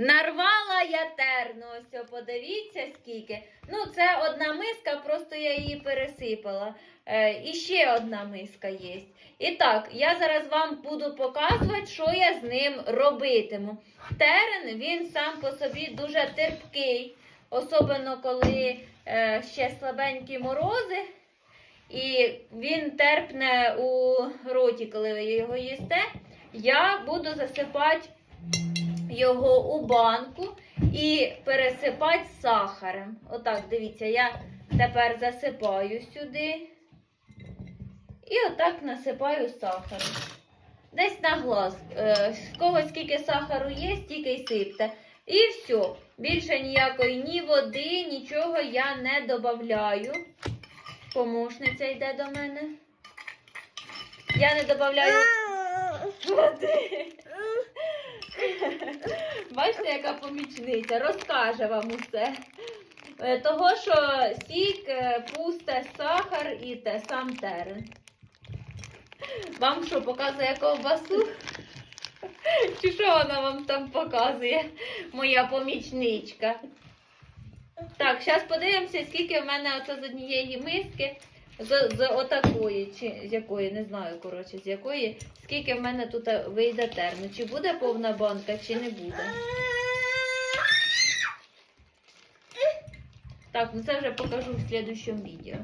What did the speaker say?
Нарвала я терну, ось подивіться скільки. Ну, це одна миска, просто я її пересипала. Е, і ще одна миска є. І так, я зараз вам буду показувати, що я з ним робитиму. Терен, він сам по собі дуже терпкий, особливо коли е, ще слабенькі морози. І він терпне у роті, коли ви його їсте. Я буду засипати його у банку і пересипати сахаром. Отак, дивіться, я тепер засипаю сюди. І отак насипаю сахаром. Десь на глаз. Е, з кого скільки сахару є, стільки й сипте. І все. Більше ніякої ні води, нічого я не додаю. Помощниця йде до мене. Я не додаю води. Бачите, яка помічниця, розкаже вам усе. Е, Того, що сік, е, пусте, сахар і те сам терен. Вам що, показує ковбасу? Чи що вона вам там показує, моя помічничка? Так, зараз подивимося, скільки в мене оце з однієї миски, з, з отакої, чи з якої, не знаю, коротше, з якої, скільки в мене тут вийде термін. Чи буде повна банка, чи не буде. Так, ну це вже покажу в слідущому відео.